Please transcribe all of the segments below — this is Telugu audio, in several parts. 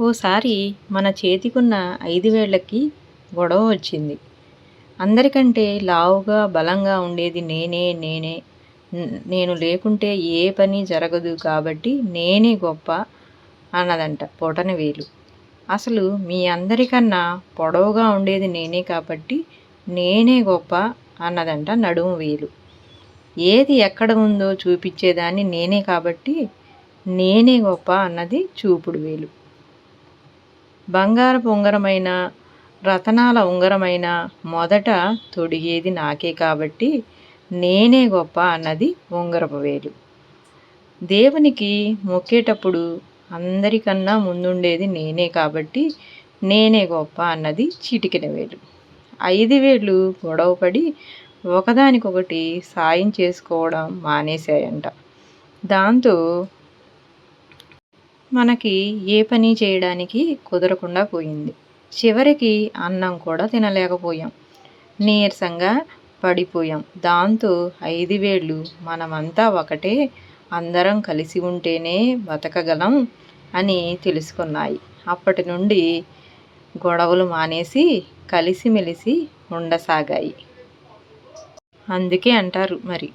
ఓసారి మన చేతికున్న ఐదు వేళ్ళకి గొడవ వచ్చింది. అందరికంటే లావుగా బలంగా ఉండేది నేనే నేనే. నేను లేకుంటే ఏ పని జరగదు కాబట్టి నేనే గొప్ప అన్నదంట పొటన వేలు. అసలు మీ అందరికన్నా పొడవుగా ఉండేది నేనే కాబట్టి నేనే గొప్ప అన్నదంట నడుము వేలు. ఏది ఎక్కడ ఉందో చూపించేదాన్ని నేనే కాబట్టి నేనే గొప్ప అన్నది చూపుడు వేలు. బంగారపు ఉంగరమైన రతనాల ఉంగరమైన మొదట తొడిగేది నాకే కాబట్టి నేనే గొప్ప అన్నది ఉంగరపు వేలు. దేవునికి మొక్కేటప్పుడు అందరికన్నా ముందుండేది నేనే కాబట్టి నేనే గొప్ప అన్నది చిటికిన వేలు. ఐదు వేలు గొడవపడి ఒకదానికొకటి సాయం చేసుకోవడం మానేశాయంట. దాంతో మనకి ఏ పని చేయడానికి కుదరకుండా పోయింది. చివరికి అన్నం కూడా తినలేకపోయాం. నీరసంగా పడిపోయాం. దాంతో ఐదు వేళ్ళు మనమంతా ఒకటే అందరం కలిసి ఉంటేనే బతకగలం అని తెలుసుకున్నాయి. అప్పటి నుండి గొడవలు మానేసి కలిసిమెలిసి ఉండసాగాయి. అందుకే అంటారు మరి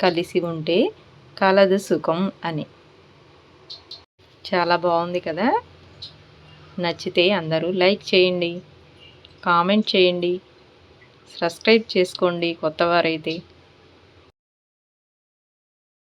కలిసి ఉంటే కలదు సుఖం అని. చాలా బాగుంది కదా? నచ్చితే అందరూ లైక్ చేయండి కామెంట్ చేయండి సబ్స్క్రైబ్ చేసుకోండి కొత్తవారైతే.